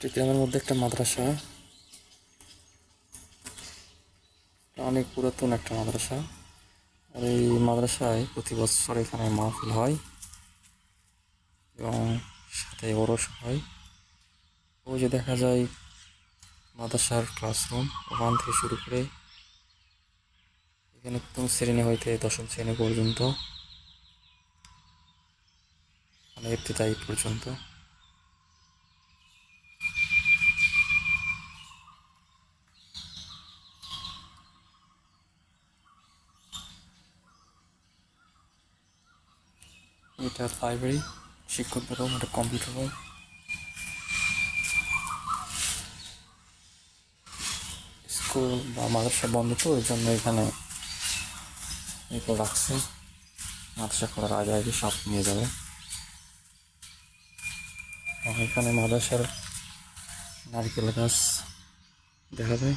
চট্টগ্রামের মধ্যে একটা মাদ্রাসা। অনেক পুরাতন একটা মাদ্রাসা। আর এই মাদ্রাসায় প্রতি বছর এখানে মাহফিল হয় এবং সাথে ওরস হয়। ওই যে দেখা যায় মাদ্রাসার ক্লাসরুম, ওখান থেকে শুরু করে এখানে প্রথম শ্রেণি হইতে দশম শ্রেণি পর্যন্ত মানে ইবতদায়ী পর্যন্ত। এটা লাইব্রেরি শিক্ষকদের রুম এটা কম্পিউটার রুম স্কুল বা মাদ্রাসা বন্ধ তো, ওই জন্য এখানে এগুলো রাখছে। মাদ্রাসা করার আগে আগে সব নিয়ে যাবে। এখানে মাদ্রাসার নারকেল গাছ দেখা যায়।